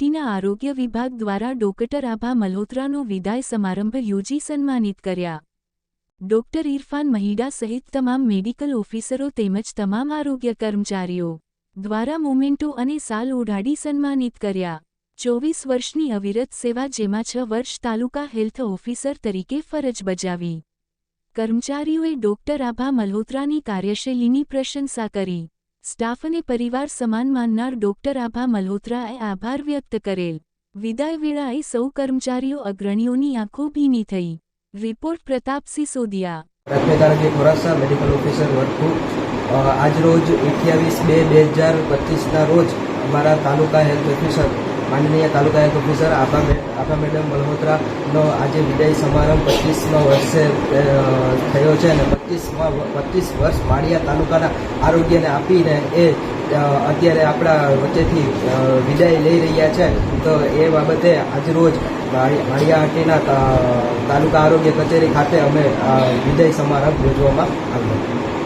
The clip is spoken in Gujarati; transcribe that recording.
આરોગ્ય વિભાગ દ્વારા ડોક્ટર આભા મલ્હોત્રાનો વિદાય સમારંભ યોજી સન્માનિત કર્યા. ડોક્ટર ઇરફાન મહિડા સહિત તમામ મેડિકલ ઓફિસરો તેમજ તમામ આરોગ્ય કર્મચારીઓ દ્વારા મોમેન્ટો અને સાલ ઓઢાડી સન્માનિત કર્યા. ચોવીસ વર્ષની અવિરત સેવા જેમાં છ વર્ષ તાલુકા હેલ્થ ઓફિસર તરીકે ફરજ બજાવી. કર્મચારીઓએ ડોક્ટર આભા મલ્હોત્રાની કાર્યશૈલીની પ્રશંસા કરી. સ્ટાફ અને પરિવાર સમાન માનનાર ડોક્ટર આભા મલ્હોત્રાએ આભાર વ્યક્ત કરેલ. વિદાય વેળાએ સૌ કર્મચારીઓ અગ્રણીઓની આંખો ભીની થઈ. રિપોર્ટ પ્રતાપસિંહ સોદિયા. આરોગ્ય ખોરાસા મેડિકલ ઓફિસર વર્ગખું આજરોજ અઠ્યાવીસ બે બે હજાર પચીસના રોજ અમારા તાલુકા હેલ્થ ઓફિસર માનનીય તાલુકા એક ઓફિસર આભા આભા મેડમ મલ્હોત્રાનો આજે વિદાય સમારંભ પચીસમો વર્ષે થયો છે અને પચીસમાં પચીસ વર્ષ માળિયા તાલુકાના આરોગ્યને આપીને એ અત્યારે આપણા વચ્ચેથી વિદાય લઈ રહ્યા છે. તો એ બાબતે આજરોજ તા- તાલુકા આરોગ્ય કચેરી ખાતે અમે વિદાય સમારંભ યોજવામાં આવ્યો.